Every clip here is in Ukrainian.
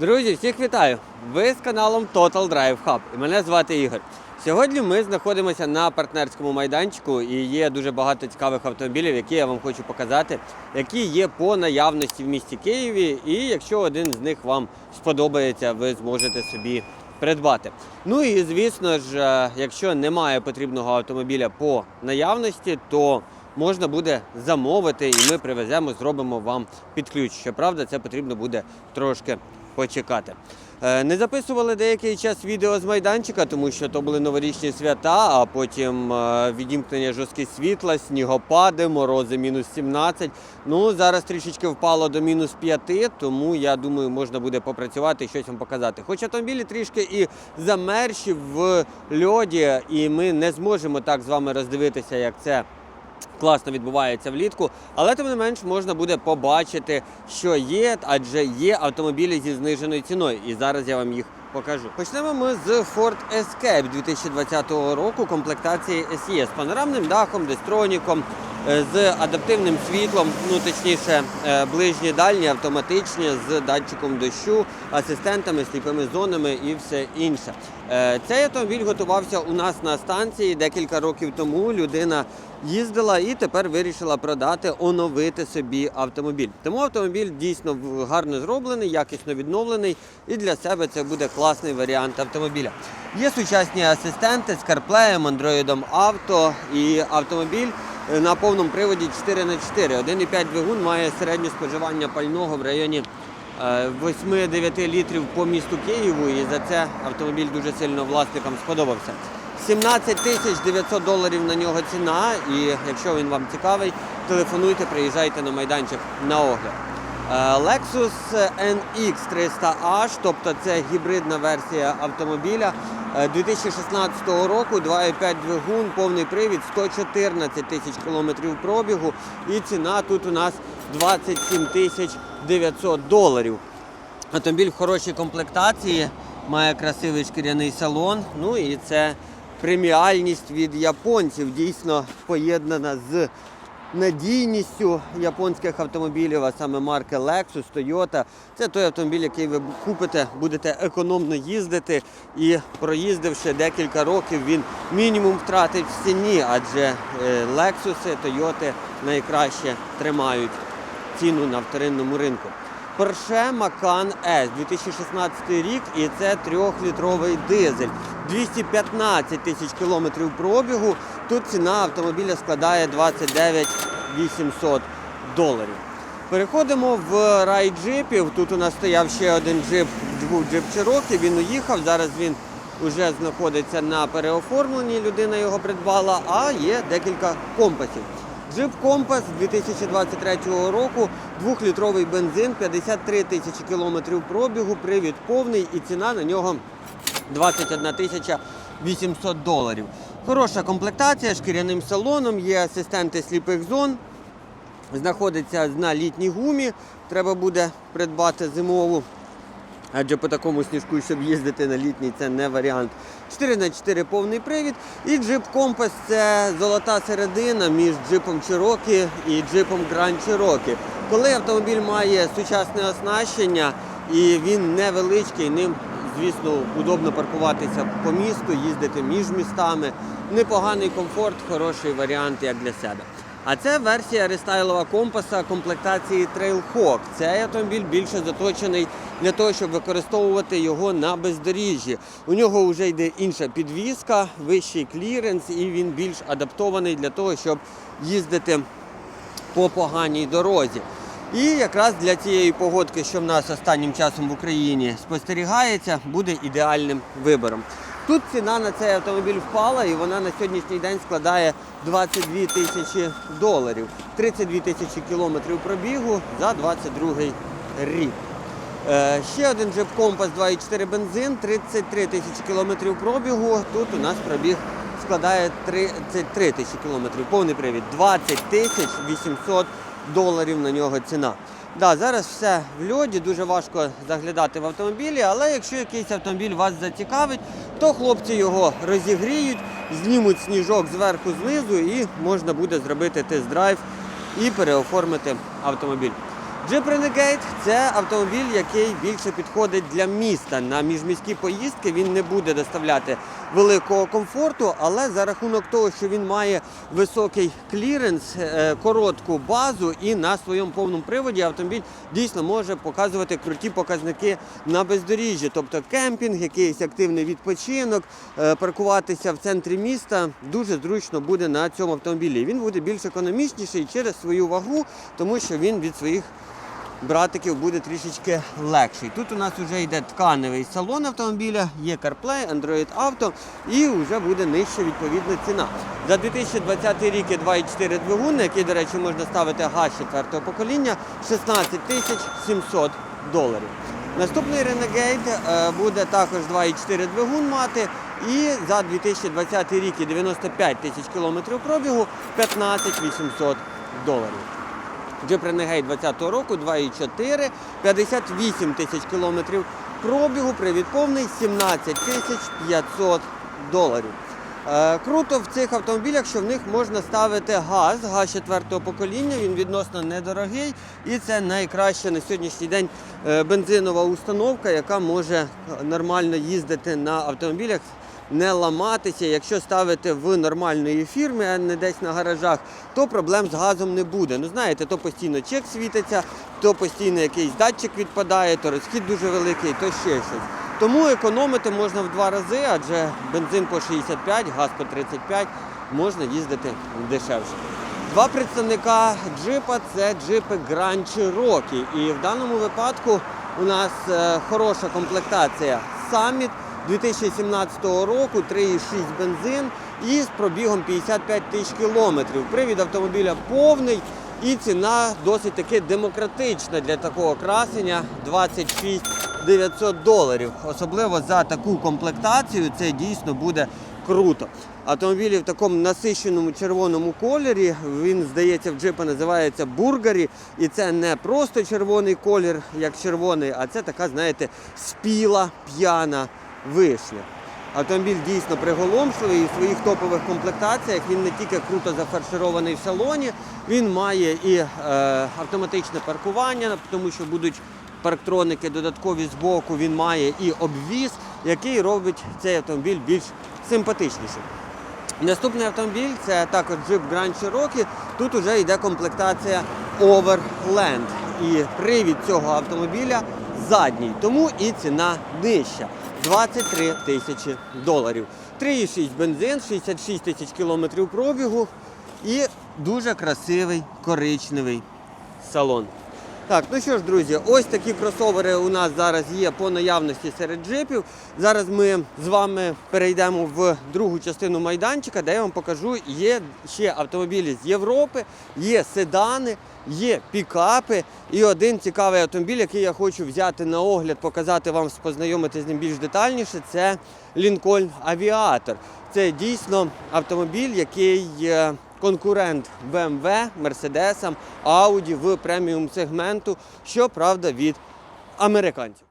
Друзі, всіх вітаю! Ви з каналом Total Drive Hub і мене звати Ігор. Сьогодні ми знаходимося на партнерському майданчику і є дуже багато цікавих автомобілів, які я вам хочу показати, які є по наявності в місті Києві. І якщо один з них вам сподобається, ви зможете собі придбати. Ну і звісно ж, е, якщо немає потрібного автомобіля по наявності, то можна буде замовити, і ми привеземо, зробимо вам під ключ. Щоправда, це потрібно буде трошки почекати. Е, Не записували деякий час відео з майданчика, тому що то були новорічні свята, а потім е, відімкнення жорстких світла, снігопади, морози мінус 17. Ну зараз трішечки впало до мінус 5, тому я думаю, можна буде попрацювати і щось вам показати. Хоч автомобілі трішки і замерші в льоді, і ми не зможемо так з вами роздивитися, як це класно відбувається влітку, але тим не менш можна буде побачити, що є, адже є автомобілі зі зниженою ціною. І зараз я вам їх покажу. Почнемо ми з Ford Escape 2020 року комплектації SE з панорамним дахом, дестроніком, е, з адаптивним світлом, ну точніше, е, ближні дальні, автоматичні, з датчиком дощу, асистентами, сліпими зонами і все інше. Е, Цей автомобіль готувався у нас на станції декілька років тому. Людина їздила і тепер вирішила продати, оновити собі автомобіль. Тому автомобіль дійсно гарно зроблений, якісно відновлений, і для себе це буде класний варіант автомобіля. Є сучасні асистенти з CarPlay, Android Auto і автомобіль е, на повному приводі 4х4. 1,5 двигун має середнє споживання пального в районі 8-9 літрів по місту Києву, і за це автомобіль дуже сильно власникам сподобався. 17 тисяч 900 доларів на нього ціна, і якщо він вам цікавий, телефонуйте, приїжджайте на майданчик на огляд. Е, Lexus NX 300H, тобто це гібридна версія автомобіля е, 2016 року, 2,5 двигун, повний привід, 114 тисяч кілометрів пробігу, і ціна тут у нас 27 тисяч 900 доларів. Автомобіль в хорошій комплектації, має красивий шкіряний салон. Ну і це преміальність від японців, дійсно поєднана з надійністю японських автомобілів, а саме марки Lexus, Toyota. Це той автомобіль, який ви купите, будете економно їздити і проїздивши декілька років, він мінімум втратить в ціні, адже е, Lexus, Toyota найкраще тримають ціну на вторинному ринку. Porsche Macan S 2016 рік і це трьохлітровий дизель. 215 тисяч кілометрів пробігу. Тут ціна автомобіля складає 29 800 доларів. Переходимо в рай джипів. Тут у нас стояв ще один джип, двох джип Cherokee, Він уїхав. Зараз він вже знаходиться на переоформленні. Людина його придбала, а є декілька компасів. Джип Компас 2023 року, двохлітровий бензин, 53 тисячі кілометрів пробігу, привід повний і ціна на нього 21 тисяча 800 доларів. Хороша комплектація, шкіряним салоном, є асистенти сліпих зон, знаходиться на літній гумі. Треба буде придбати зимову. Адже по такому сніжку, щоб їздити на літній, це не варіант. 4 на 4 повний привід. І джип Компас це золота середина між джипом Cherokee і джипом Grand Cherokee. Коли автомобіль має сучасне оснащення і він невеличкий, ним, звісно, удобно паркуватися по місту, їздити між містами. Непоганий комфорт, хороший варіант як для себе. А це версія рестайлова компаса комплектації Trailhawk. Цей автомобіль більше заточений для того, щоб використовувати його на бездоріжжі. У нього вже йде інша підвізка, вищий кліренс, і він більш адаптований для того, щоб їздити по поганій дорозі. І якраз для цієї погодки, що в нас останнім часом в Україні спостерігається, буде ідеальним вибором. Тут ціна на цей автомобіль впала і вона на сьогоднішній день складає 22 тисячі доларів, 32 тисячі кілометрів пробігу за 22 рік. Е, ще один Jeep Compass 2.4 бензин, 33 тисячі кілометрів пробігу. Тут у нас пробіг складає 33 тисячі кілометрів. Повний привід 20 тисяч 800 доларів на нього ціна. Да, зараз все в льоді, дуже важко заглядати в автомобілі, але якщо якийсь автомобіль вас зацікавить, то хлопці його розігріють, знімуть сніжок зверху знизу і можна буде зробити тест-драйв і переоформити автомобіль. Jeep Renegade – це автомобіль, який більше підходить для міста. На міжміські поїздки він не буде доставляти великого комфорту, але за рахунок того, що він має високий кліренс, е, коротку базу і на своєму повному приводі автомобіль дійсно може показувати круті показники на бездоріжжі, тобто кемпінг, якийсь активний відпочинок, е, паркуватися в центрі міста дуже зручно буде на цьому автомобілі. Він буде більш економічніший через свою вагу, тому що він від своїх братиків буде трішечки легший. Тут у нас вже йде тканевий салон автомобіля, є CarPlay, Android Auto і вже буде нижча відповідна ціна. За 2020 рік є 2,4 двигун, на який, до речі, можна ставити газ 4 покоління 16 тисяч 700 доларів. Наступний Renegade е, буде також 2,4 двигун мати і за 2020 рік і 95 тисяч кілометрів пробігу 15 800 доларів. Jeep Renegade 2020 року 2,4, 58 тисяч кілометрів пробігу, привід повний 17 тисяч 500 доларів. Е, круто в цих автомобілях, що в них можна ставити газ, газ четвертого покоління, він відносно недорогий і це найкраща на сьогоднішній день е, бензинова установка, яка може нормально їздити на автомобілях не ламатися. Якщо ставити в нормальної фірми, а не десь на гаражах, то проблем з газом не буде. Ну знаєте, то постійно чек світиться, то постійно якийсь датчик відпадає, то розхід дуже великий, то ще щось. Тому економити можна в два рази, адже бензин по 65, газ по 35, можна їздити дешевше. Два представника джипа це джипи Grand Cherokee. І в даному випадку у нас е, хороша комплектація Summit 2017 року, 3,6 бензин і з пробігом 55 тисяч кілометрів. Привід автомобіля повний і ціна досить таки демократична для такого красення 26 900 доларів. Особливо за таку комплектацію це дійсно буде круто. Автомобілі в такому насищеному червоному кольорі. Він, здається, в джипа називається бургарі. І це не просто червоний колір, як червоний, а це така, знаєте, спіла п'яна вишня. Автомобіль дійсно приголомшливий і в своїх топових комплектаціях він не тільки круто зафарширований в салоні, він має і е, автоматичне паркування, тому що будуть парктроники додаткові з боку, він має і обвіз, який робить цей автомобіль більш симпатичнішим. Наступний автомобіль це також Jeep Grand Cherokee. Тут вже йде комплектація Overland. І привід цього автомобіля задній, тому і ціна нижча 23 тисячі доларів. 3,6 бензин, 66 тисяч кілометрів пробігу і дуже красивий коричневий салон. Так, ну що ж, друзі, ось такі кросовери у нас зараз є по наявності серед джипів. Зараз ми з вами перейдемо в другу частину майданчика, де я вам покажу, є ще автомобілі з Європи, є седани, є пікапи. І один цікавий автомобіль, який я хочу взяти на огляд, показати вам, познайомити з ним більш детальніше, це Lincoln Aviator. Це дійсно автомобіль, який е, конкурент BMW, Mercedes, Audi в преміум сегменту, щоправда, від американців.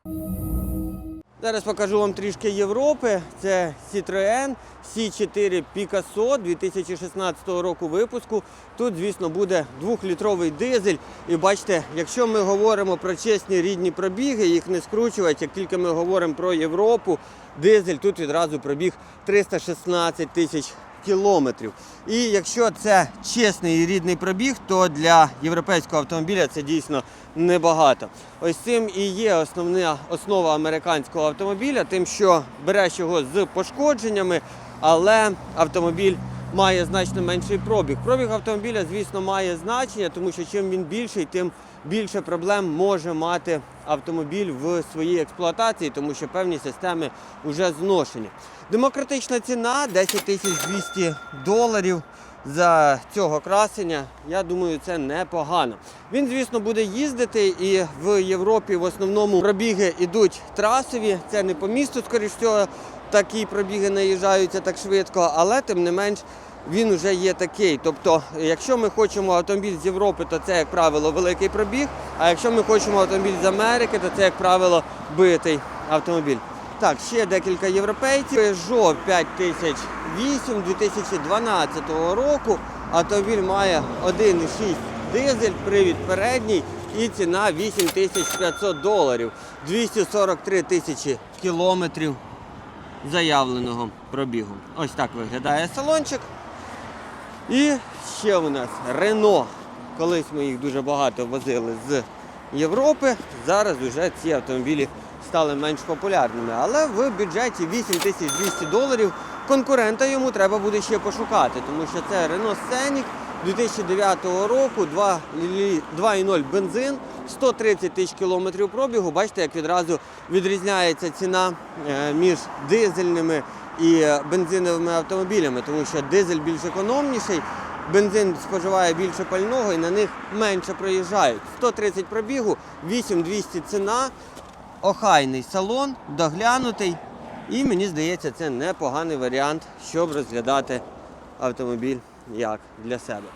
Зараз покажу вам трішки Європи. Це Citroën C4 Picasso 2016 року випуску. Тут, звісно, буде 2-літровий дизель. І бачите, якщо ми говоримо про чесні рідні пробіги, їх не скручувати, як тільки ми говоримо про Європу, дизель тут відразу пробіг 316 тисяч кілометрів. І якщо це чесний і рідний пробіг, то для європейського автомобіля це дійсно небагато. Ось цим і є основна основа американського автомобіля, тим, що береш його з пошкодженнями, але автомобіль має значно менший пробіг. Пробіг автомобіля, звісно, має значення, тому що чим він більший, тим більше проблем може мати автомобіль в своїй експлуатації, тому що певні системи вже зношені. Демократична ціна 10 тисяч 200 доларів за цього красення. Я думаю, це непогано. Він, звісно, буде їздити і в Європі в основному пробіги йдуть трасові. Це не по місту, скоріш всього, такі пробіги наїжджаються так швидко, але тим не менш. Він вже є такий. Тобто, якщо ми хочемо автомобіль з Європи, то це, як правило, великий пробіг. А якщо ми хочемо автомобіль з Америки, то це, як правило, битий автомобіль. Так, ще декілька європейців. Peugeot 5008 2012 року. Автомобіль має 1,6 дизель, привід передній, і ціна 8500 доларів, 243 тисячі кілометрів заявленого пробігу. Ось так виглядає салончик. І ще у нас Рено. Колись ми їх дуже багато возили з Європи. Зараз вже ці автомобілі стали менш популярними. Але в бюджеті 8200 доларів конкурента йому треба буде ще пошукати, тому що це Renault Scenic 2009 року, 2,0 бензин, 130 тисяч кілометрів пробігу. Бачите, як відразу відрізняється ціна е, між дизельними і е, бензиновими автомобілями, тому що дизель більш економніший, бензин споживає більше пального і на них менше проїжджають. 130 пробігу, 8200 ціна, охайний салон, доглянутий. І мені здається, це непоганий варіант, щоб розглядати автомобіль як для себе.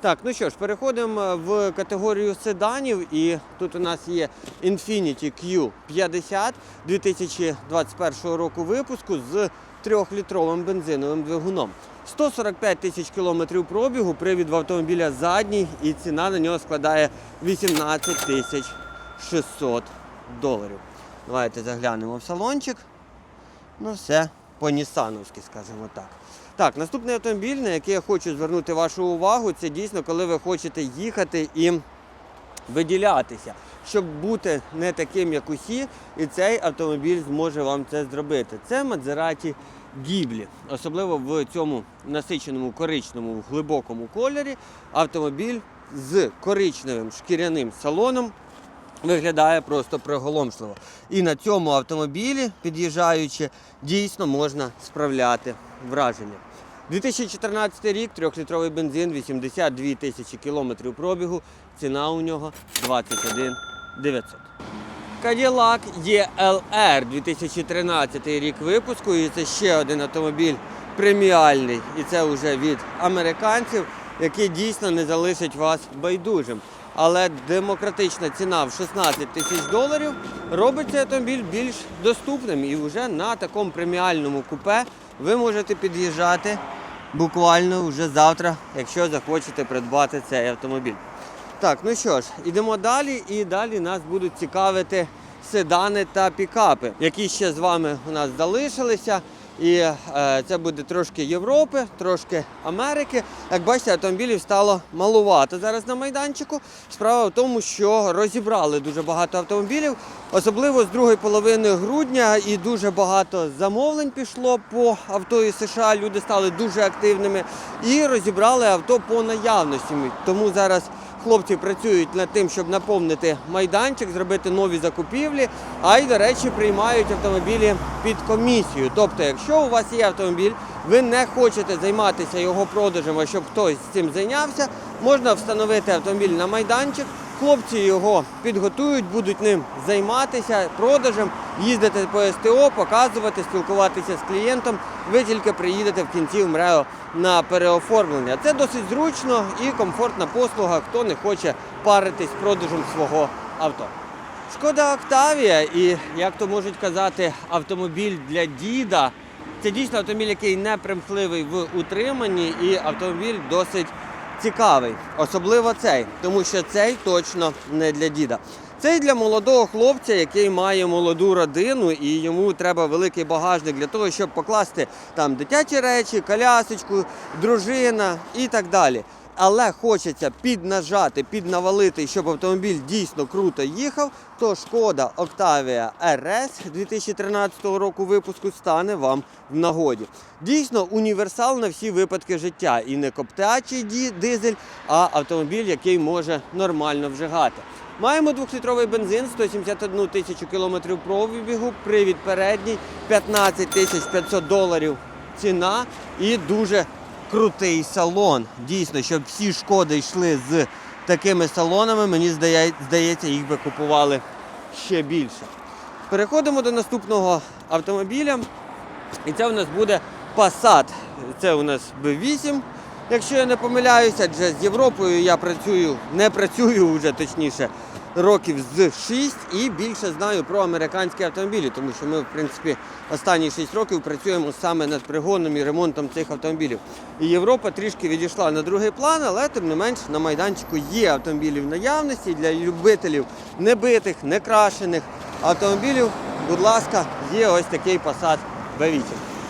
Так, ну що ж, переходимо в категорію седанів. І тут у нас є Infiniti Q50 2021 року випуску з 3-літровим бензиновим двигуном. 145 тисяч кілометрів пробігу, привід в автомобіля задній, і ціна на нього складає 18 тисяч 600 доларів. Давайте заглянемо в салончик. Ну, все по-нісановськи, скажімо так. Так, наступний автомобіль, на який я хочу звернути вашу увагу, це дійсно, коли ви хочете їхати і виділятися, щоб бути не таким, як усі, і цей автомобіль зможе вам це зробити. Це Maserati Ghibli. Особливо в цьому насиченому коричневому глибокому кольорі автомобіль з коричневим шкіряним салоном виглядає просто приголомшливо. І на цьому автомобілі, під'їжджаючи, дійсно можна справляти враження. 2014 рік, 3-літровий бензин, 82 тисячі кілометрів пробігу, ціна у нього 21 900. Cadillac ELR 2013 рік випуску, і це ще один автомобіль преміальний, і це вже від американців, який дійсно не залишить вас байдужим. Але демократична ціна в 16 тисяч доларів робить цей автомобіль більш доступним. І вже на такому преміальному купе ви можете під'їжджати буквально вже завтра, якщо захочете придбати цей автомобіль. Так, ну що ж, ідемо далі, і далі нас будуть цікавити седани та пікапи, які ще з вами у нас залишилися. І е, це буде трошки Європи, трошки Америки. Як бачите, автомобілів стало малувато зараз на майданчику. Справа в тому, що розібрали дуже багато автомобілів, особливо з другої половини грудня, і дуже багато замовлень пішло по авто із США. Люди стали дуже активними і розібрали авто по наявності. Тому зараз хлопці працюють над тим, щоб наповнити майданчик, зробити нові закупівлі, а й, до речі, приймають автомобілі під комісію. Тобто, якщо у вас є автомобіль, ви не хочете займатися його продажем, щоб хтось цим зайнявся, можна встановити автомобіль на майданчик. Хлопці його підготують, будуть ним займатися продажем, їздити по СТО, показувати, спілкуватися з клієнтом. Ви тільки приїдете в кінці в МРЕО на переоформлення. Це досить зручно і комфортна послуга, хто не хоче паритись продажем свого авто. Шкода Октавія і, як то можуть казати, автомобіль для діда. Це дійсно автомобіль, який не примхливий в утриманні, і автомобіль досить цікавий. Особливо цей, тому що цей точно не для діда. Цей для молодого хлопця, який має молоду родину, і йому треба великий багажник для того, щоб покласти там дитячі речі, колясочку, дружина і так далі. Але хочеться піднажати, піднавалити, щоб автомобіль дійсно круто їхав, то шкода Octavia RS 2013 року випуску стане вам в нагоді. Дійсно, універсал на всі випадки життя. І не коптячий дизель, а автомобіль, який може нормально вжигати. Маємо 2-літровий бензин, 171 тисячу кілометрів пробігу, привід передній, 15 тисяч 500 доларів ціна і дуже крутий салон. Дійсно, щоб всі шкоди йшли з такими салонами, мені здає- здається, їх би купували ще більше. Переходимо до наступного автомобіля. І це у нас буде Passat. Це у нас B8, якщо я не помиляюся, адже з Європою я працюю, не працюю вже точніше років з 6 і більше знаю про американські автомобілі, тому що ми, в принципі, останні 6 років працюємо саме над пригоном і ремонтом цих автомобілів. І Європа трішки відійшла на другий план, але тим не менш на майданчику є автомобілі в наявності для любителів небитих, некрашених автомобілів. Будь ласка, є ось такий Passat B8.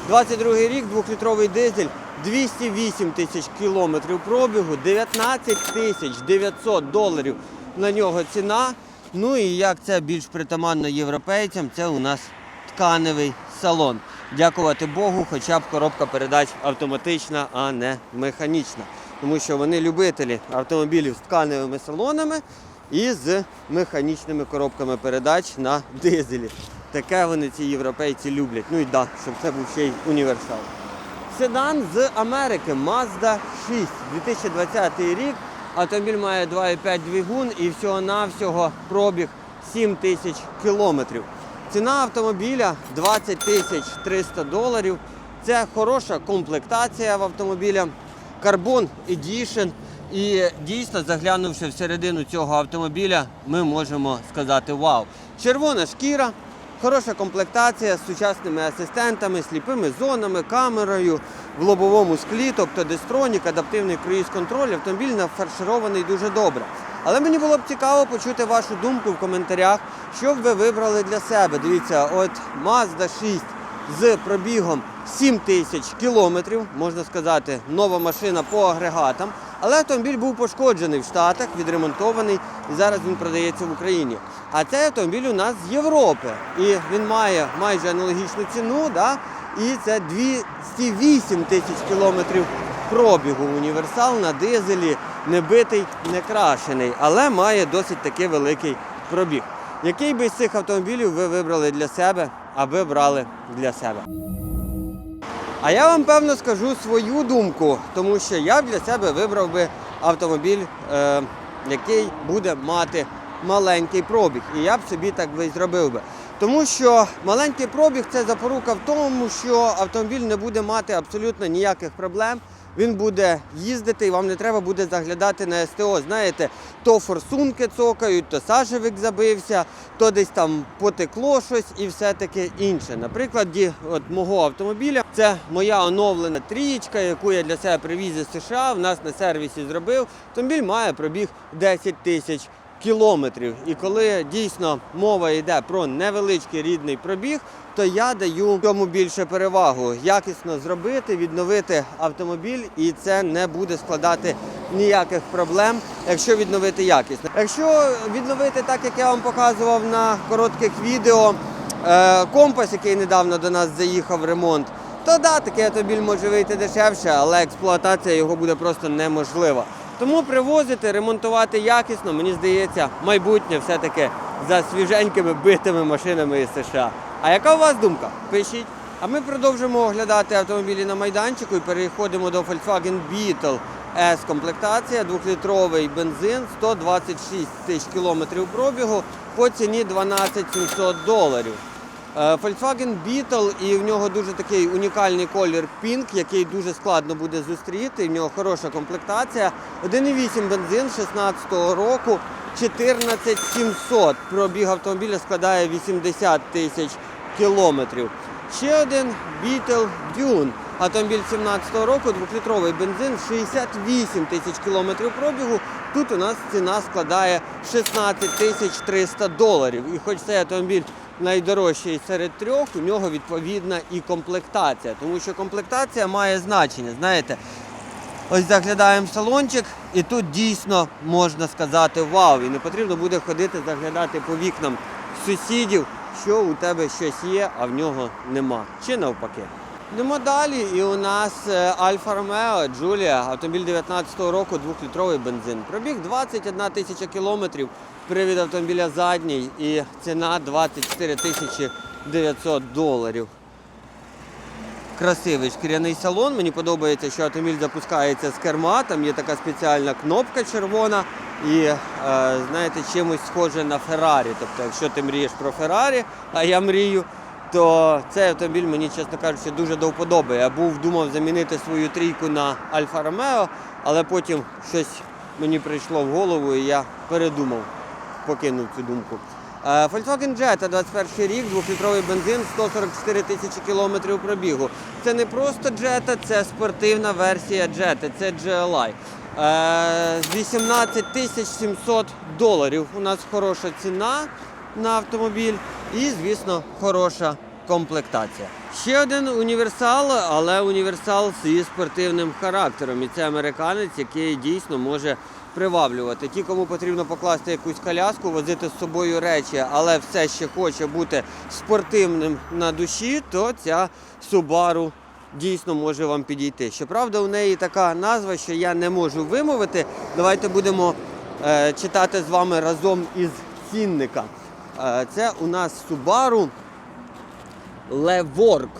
22 рік, двохлітровий дизель, 208 тисяч кілометрів пробігу, 19 тисяч 900 доларів на нього ціна. Ну і як це більш притаманно європейцям, це у нас тканевий салон. Дякувати Богу, хоча б коробка передач автоматична, а не механічна. Тому що вони любителі автомобілів з тканевими салонами і з механічними коробками передач на дизелі. Таке вони ці європейці люблять. Ну і да, щоб це був ще й універсал. Седан з Америки Mazda 6, 2020 рік. Автомобіль має 2,5 двигун і всього-навсього пробіг 7 тисяч кілометрів. Ціна автомобіля 20 тисяч 300 доларів. Це хороша комплектація в автомобіля. Carbon Edition. І дійсно, заглянувши всередину цього автомобіля, ми можемо сказати вау. Червона шкіра, Хороша комплектація з сучасними асистентами, сліпими зонами, камерою в лобовому склі, тобто дистронік, адаптивний круїз-контроль. Автомобіль нафарширований дуже добре. Але мені було б цікаво почути вашу думку в коментарях, що б ви вибрали для себе. Дивіться, от Mazda 6 з пробігом 7 тисяч кілометрів, можна сказати, нова машина по агрегатам. Але автомобіль був пошкоджений в Штатах, відремонтований і зараз він продається в Україні. А цей автомобіль у нас з Європи. І він має майже аналогічну ціну, да? І це 208 тисяч кілометрів пробігу. Універсал на дизелі, не битий, не крашений, але має досить таки великий пробіг. Який би з цих автомобілів ви вибрали для себе, аби брали для себе? А я вам певно скажу свою думку, тому що я для себе вибрав би автомобіль, е, який буде мати маленький пробіг. І я б собі так би зробив би. Тому що маленький пробіг це запорука в тому, що автомобіль не буде мати абсолютно ніяких проблем. Він буде їздити і вам не треба буде заглядати на СТО. Знаєте, то форсунки цокають, то сажевик забився, то десь там потекло щось і все таке інше. Наприклад, от мого автомобіля це моя оновлена трієчка, яку я для себе привіз із США. В нас на сервісі зробив. Автомобіль має пробіг 10 тисяч кілометрів. І коли дійсно мова йде про невеличкий рідний пробіг, то я даю цьому більше перевагу. Якісно зробити, відновити автомобіль, і це не буде складати ніяких проблем, якщо відновити якісно. Якщо відновити так, як я вам показував на коротких відео, е, компас, який недавно до нас заїхав в ремонт, то да, такий автомобіль може вийти дешевше, але експлуатація його буде просто неможлива. Тому привозити, ремонтувати якісно, мені здається, майбутнє все-таки за свіженькими битими машинами із США. А яка у вас думка? Пишіть. А ми продовжимо оглядати автомобілі на майданчику і переходимо до Volkswagen Beetle S комплектація, 2-літровий бензин, 126 тисяч кілометрів пробігу по ціні 12 700 доларів. Е, Volkswagen Beetle і в нього дуже такий унікальний колір Pink, який дуже складно буде зустріти. В нього хороша комплектація. 1,8 бензин 16-го року, 14 700. Пробіг автомобіля складає 80 тисяч кілометрів. Ще один Beetle Dune. Автомобіль 17-го року, 2-літровий бензин, 68 тисяч кілометрів пробігу. Тут у нас ціна складає 16 тисяч 300 доларів. І хоч цей автомобіль найдорожчий серед трьох, у нього відповідна і комплектація. Тому що комплектація має значення. Знаєте, ось заглядаємо салончик, і тут дійсно можна сказати вау. І не потрібно буде ходити заглядати по вікнам сусідів, що у тебе щось є, а в нього нема. Чи навпаки. Йдемо далі, і у нас е, Альфа Ромео Джулія, автомобіль 19-го року, 2-літровий бензин. Пробіг 21 тисяча кілометрів, привід автомобіля задній і ціна 24 тисячі 900 доларів. Красивий шкіряний салон. Мені подобається, що автомобіль запускається з керма. Там є така спеціальна кнопка червона. І е, знаєте, чимось схоже на Феррарі. Тобто, якщо ти мрієш про Феррарі, а я мрію, то цей автомобіль мені, чесно кажучи, дуже до вподоби. Я був думав замінити свою трійку на Альфа Ромео, але потім щось мені прийшло в голову і я передумав. Покинув цю думку. Е, Volkswagen Jetta 21 рік, двохлітровий бензин, 144 тисячі кілометрів пробігу. Це не просто Jetta, це спортивна версія Jetta, це GLI. Е, 18 тисяч 700 доларів. У нас хороша ціна на автомобіль і, звісно, хороша комплектація. Ще один універсал, але універсал зі спортивним характером. І це американець, який дійсно може приваблювати. Ті, кому потрібно покласти якусь коляску, возити з собою речі, але все ще хоче бути спортивним на душі, то ця Subaru дійсно може вам підійти. Щоправда, у неї така назва, що я не можу вимовити. Давайте будемо е, читати з вами разом із цінника. Е, це у нас Subaru Леворк.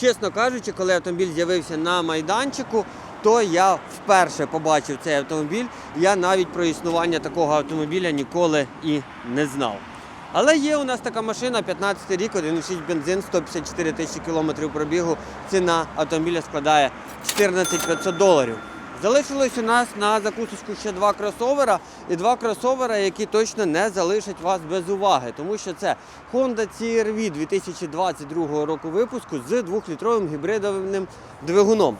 Чесно кажучи, коли автомобіль з'явився на майданчику, то я вперше побачив цей автомобіль. Я навіть про існування такого автомобіля ніколи і не знав. Але є у нас така машина, 15 рік, 1,6 бензин, 154 тисячі кілометрів пробігу. Ціна автомобіля складає 14 500 доларів. Залишилось у нас на закусочку ще два кросовера і два кросовера, які точно не залишать вас без уваги, тому що це Honda CR-V 2022 року випуску з 2-літровим гібридовим двигуном.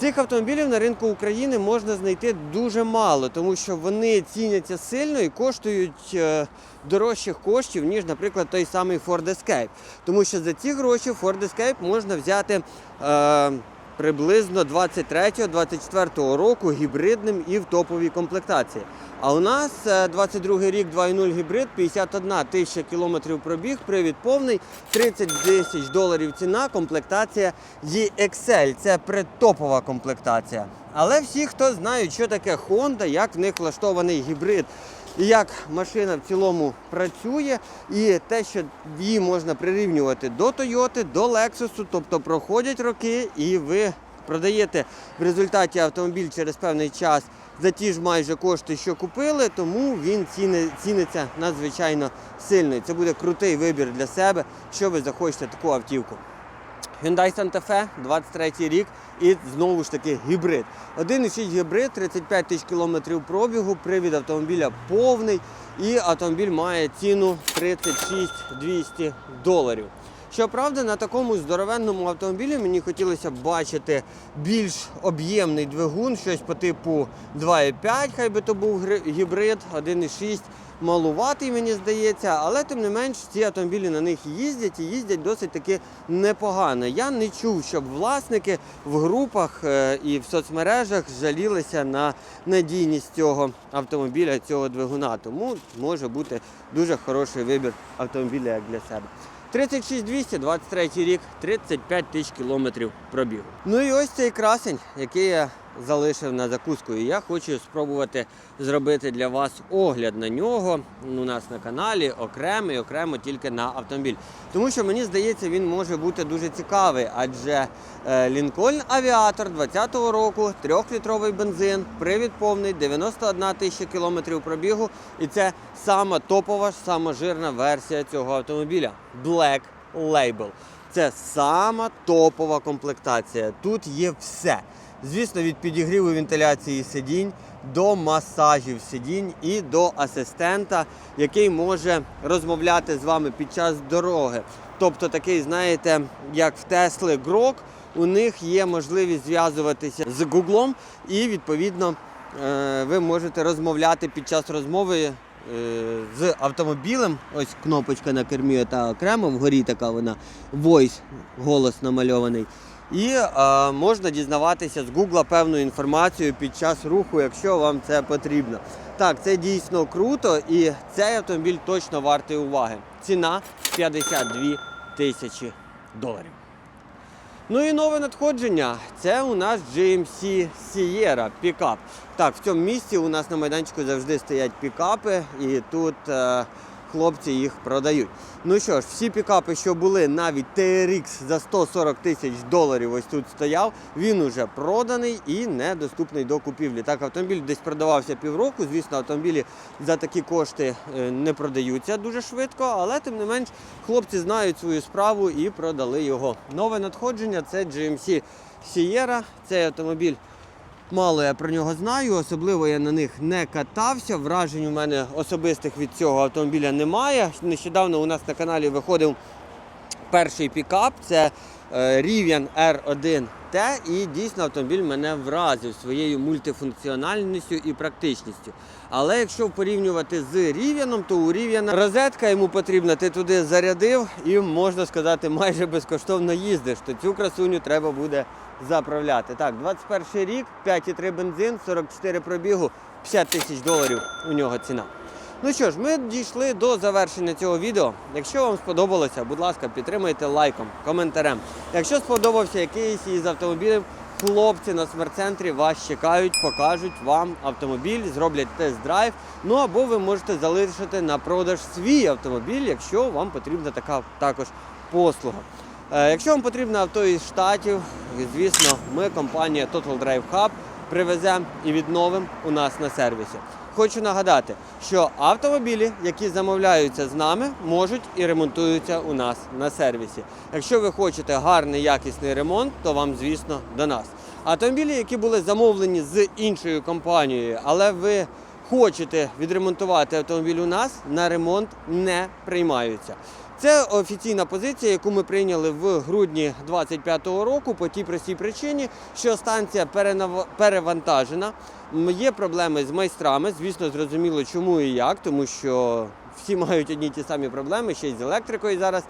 Цих автомобілів на ринку України можна знайти дуже мало, тому що вони ціняться сильно і коштують е, дорожчих коштів, ніж, наприклад, той самий Ford Escape. Тому що за ці гроші Ford Escape можна взяти е, приблизно 23-24 року гібридним і в топовій комплектації. А у нас е, 22 рік 2.0 гібрид, 51 тисяча кілометрів пробіг, привід повний, 30 тисяч доларів ціна, комплектація EXL. Це предтопова комплектація. Але всі, хто знають, що таке Honda, як в них влаштований гібрид, і як машина в цілому працює, і те, що її можна прирівнювати до Toyota, до Lexus, тобто проходять роки, і ви продаєте в результаті автомобіль через певний час за ті ж майже кошти, що купили, тому він ціни, ціниться надзвичайно сильно. І це буде крутий вибір для себе, що ви захочете таку автівку. Hyundai Santa Fe, 23 рік і знову ж таки гібрид. 1,6 гібрид, 35 тисяч кілометрів пробігу, привід автомобіля повний і автомобіль має ціну 36 200 доларів. Щоправда, на такому здоровенному автомобілі мені хотілося бачити більш об'ємний двигун, щось по типу 2,5, хай би то був гібрид, 1,6 малуватий, мені здається, але тим не менш ці автомобілі на них їздять і їздять досить таки непогано. Я не чув, щоб власники в групах е, і в соцмережах жалілися на надійність цього автомобіля, цього двигуна. Тому може бути дуже хороший вибір автомобіля як для себе. 36200, 23 рік, 35 тисяч кілометрів пробігу. Ну і ось цей красень, який я залишив на закуску. І я хочу спробувати зробити для вас огляд на нього у нас на каналі, окремий, окремо тільки на автомобіль. Тому що мені здається, він може бути дуже цікавий, адже е, Lincoln Aviator 20-го року, 3-літровий бензин, привід повний, 91 тисяча кілометрів пробігу. І це сама топова, сама жирна версія цього автомобіля. Black Label. Це сама топова комплектація. Тут є все. Звісно, від підігріву вентиляції сидінь до масажів сидінь і до асистента, який може розмовляти з вами під час дороги. Тобто такий, знаєте, як в Тесли Грок, у них є можливість зв'язуватися з Гуглом і відповідно е, ви можете розмовляти під час розмови е, з автомобілем. Ось кнопочка на кермі та окремо, вгорі така вона voice, голос намальований. І е, можна дізнаватися з Гугла певну інформацію під час руху, якщо вам це потрібно. Так, це дійсно круто, і цей автомобіль точно вартий уваги. Ціна 52 тисячі доларів. Ну і нове надходження. Це у нас GMC Sierra пікап. Так, в цьому місці у нас на майданчику завжди стоять пікапи, і тут е, хлопці їх продають. Ну що ж, всі пікапи, що були, навіть TRX за 140 тисяч доларів, ось тут стояв. Він уже проданий і недоступний до купівлі. Так, автомобіль десь продавався півроку. Звісно, автомобілі за такі кошти е, не продаються дуже швидко, але тим не менш хлопці знають свою справу і продали його. Нове надходження це GMC Sierra. Цей автомобіль Мало я про нього знаю, особливо я на них не катався. Вражень у мене особистих від цього автомобіля немає. Нещодавно у нас на каналі виходив перший пікап. Це е, Rivian R1T, і дійсно автомобіль мене вразив своєю мультифункціональністю і практичністю. Але якщо порівнювати з Rivian, то у Rivian розетка йому потрібна, ти туди зарядив і можна сказати, майже безкоштовно їздиш. То цю красуню треба буде заправляти. Так, 21 рік, 5,3 бензин, 44 пробігу, 50 тисяч доларів у нього ціна. Ну що ж, ми дійшли до завершення цього відео. Якщо вам сподобалося, будь ласка, підтримайте лайком, коментарем. Якщо сподобався якийсь із автомобілів, хлопці на смарт-центрі вас чекають, покажуть вам автомобіль, зроблять тест-драйв. Ну або ви можете залишити на продаж свій автомобіль, якщо вам потрібна така також послуга. Е, Якщо вам потрібно авто із штатів, звісно, ми, компанія Total Drive Hub, привеземо і відновимо у нас на сервісі. Хочу нагадати, що автомобілі, які замовляються з нами, можуть і ремонтуються у нас на сервісі. Якщо ви хочете гарний якісний ремонт, то вам, звісно, до нас. Автомобілі, які були замовлені з іншою компанією, але ви хочете відремонтувати автомобіль у нас, на ремонт не приймаються. Це офіційна позиція, яку ми прийняли в грудні 2025 року по тій простій причині, що станція перевантажена. Є проблеми з майстрами. Звісно, зрозуміло, чому і як, тому що всі мають одні ті самі проблеми, ще й з електрикою зараз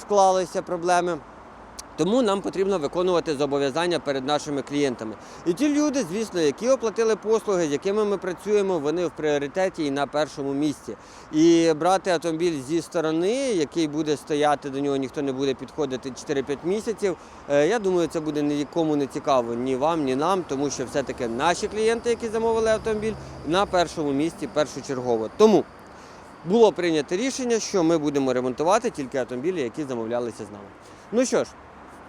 склалися проблеми. Тому нам потрібно виконувати зобов'язання перед нашими клієнтами. І ті люди, звісно, які оплатили послуги, з якими ми працюємо, вони в пріоритеті і на першому місці. І брати автомобіль зі сторони, який буде стояти, до нього ніхто не буде підходити 4-5 місяців. е, Я думаю, це буде нікому не цікаво, ні вам, ні нам, тому що все-таки наші клієнти, які замовили автомобіль, на першому місці першочергово. Тому було прийнято рішення, що ми будемо ремонтувати тільки автомобілі, які замовлялися з нами. Ну що ж,